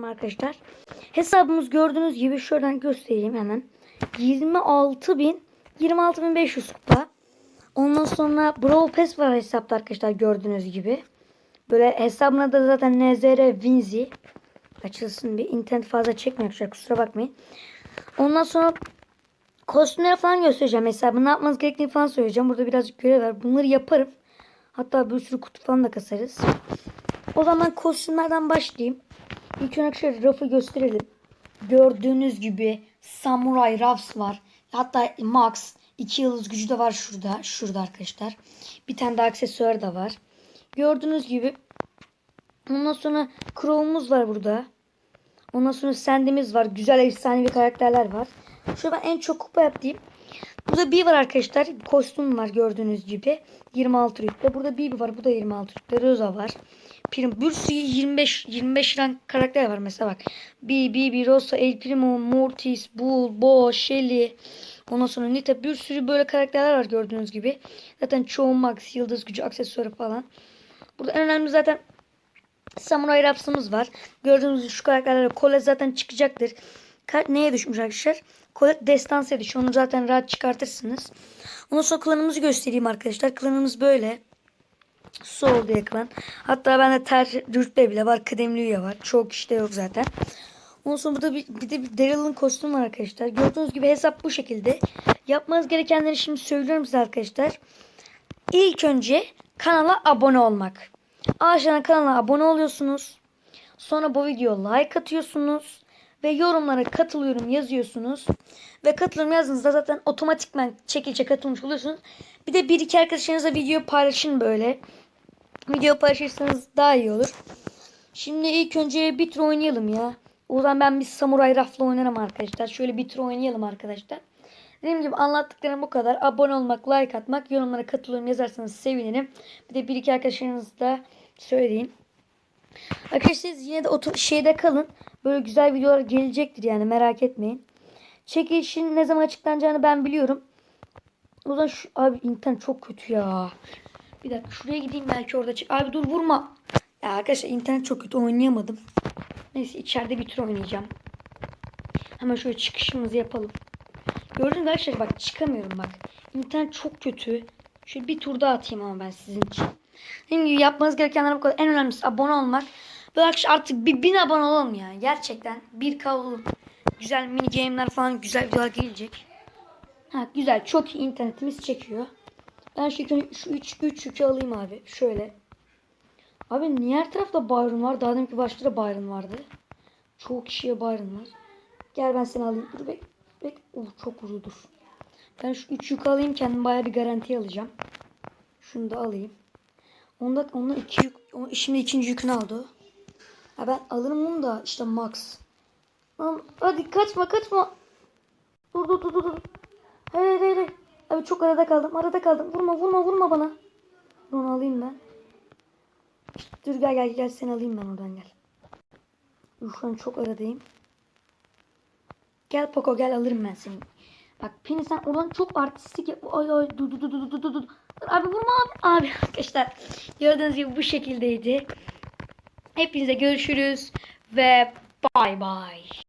arkadaşlar. Hesabımız gördüğünüz gibi şuradan göstereyim hemen. 26.000 26.500 kupa. Ondan sonra Brawl Pass var hesapta arkadaşlar gördüğünüz gibi. Böyle hesabına da zaten NZR Winzy. Açılsın bir internet fazla çekmiyor arkadaşlar kusura bakmayın. Ondan sonra kostümleri falan göstereceğim hesabı. Ne yapmanız gerektiğini falan söyleyeceğim. Burada birazcık görev var. Bunları yaparım. Hatta bir sürü kutu falan da kasarız. O zaman kostümlerden başlayayım. İlk önce şöyle rafı gösterelim. Gördüğünüz gibi Samurai Ruffs var. Hatta Max 2 yıldız gücü de var şurada. Şurada arkadaşlar. Bir tane de aksesuar da var. Gördüğünüz gibi ondan sonra Crow'umuz var burada. Ondan sonra Sandy'miz var. Güzel efsanevi karakterler var. Şöyle ben en çok kupa yaptım. Burada bir var arkadaşlar. Kostüm var gördüğünüz gibi. 26 rütbe. Burada bir var. Bu da 26 rütbe. Rosa var. Prim, bir sürü 25 25 rank karakter var mesela bak. B, B, B, Rosa, El Primo, Mortis, Bull, Bo, Shelly. Ondan sonra Nita bir sürü böyle karakterler var gördüğünüz gibi. Zaten çoğu max, yıldız gücü, aksesuarı falan. Burada en önemli zaten Samurai Raps'ımız var. Gördüğünüz şu karakterlere Colette zaten çıkacaktır. Neye düşmüş arkadaşlar? Colette Destans'a düşüyor. Onu zaten rahat çıkartırsınız. Ondan sonra klanımızı göstereyim arkadaşlar. Klanımız böyle. Sol diye klan. Hatta bende ter rütbe bile var. Kıdemli üye var. Çok kişide yok zaten. Ondan sonra burada bir, bir de bir Daryl'ın kostümü var arkadaşlar. Gördüğünüz gibi hesap bu şekilde. Yapmanız gerekenleri şimdi söylüyorum size arkadaşlar. İlk önce kanala abone olmak. Aşağıdan kanala abone oluyorsunuz. Sonra bu videoya like atıyorsunuz. Ve yorumlara katılıyorum yazıyorsunuz. Ve katılıyorum yazdığınızda zaten otomatikman çekilişe katılmış oluyorsunuz. Bir de bir iki arkadaşlarınızla video paylaşın böyle. Video paylaşırsanız daha iyi olur. Şimdi ilk önce bir tur oynayalım ya. O zaman ben bir samuray rafla oynarım arkadaşlar. Şöyle bir tur oynayalım arkadaşlar. Dediğim gibi anlattıklarım bu kadar. Abone olmak, like atmak, yorumlara katılıyorum yazarsanız sevinirim. Bir de bir iki arkadaşlarınız da söyleyeyim. Arkadaşlar siz yine de otur şeyde kalın. Böyle güzel videolar gelecektir yani merak etmeyin. Çekilişin ne zaman açıklanacağını ben biliyorum. O zaman şu abi internet çok kötü ya. Bir dakika şuraya gideyim belki orada çık. Abi dur vurma. Ya arkadaşlar internet çok kötü oynayamadım. Neyse içeride bir tur oynayacağım. Hemen şöyle çıkışımızı yapalım. Gördün mü arkadaşlar bak çıkamıyorum bak. İnternet çok kötü. Şöyle bir tur daha atayım ama ben sizin için. Dediğim gibi yapmanız gerekenler bu kadar. En önemlisi abone olmak. Arkadaşlar artık bir bin abone olalım yani. Gerçekten bir olalım. Güzel mini game'ler falan güzel videolar gelecek. Ha güzel çok internetimiz çekiyor. Ben şu, şu 3 3 yükü alayım abi. Şöyle. Abi niye her tarafta Byron var? Daha deminki başta da Byron vardı. Çoğu kişiye Byron var. Gel ben seni alayım. Dur bek. Bek. Uh, çok vurdu dur. Ben şu 3 yük alayım kendim bayağı bir garanti alacağım. Şunu da alayım. Onda onun iki yük, şimdi ikinci yükünü aldı. Ha ben alırım bunu da işte max. Lan hadi kaçma kaçma. Dur dur dur dur. hayır hayır. hayır. Abi çok arada kaldım. Arada kaldım. Vurma vurma vurma bana. Dur Onu alayım ben. Dur gel gel gel seni alayım ben oradan gel. Şu an çok aradayım. Gel Poco gel alırım ben seni. Bak Penny sen oradan çok artistik yap. Ay ay dur dur dur dur dur. dur. Abi vurma abi. Abi arkadaşlar gördüğünüz gibi bu şekildeydi. Hepinize görüşürüz ve bay bay.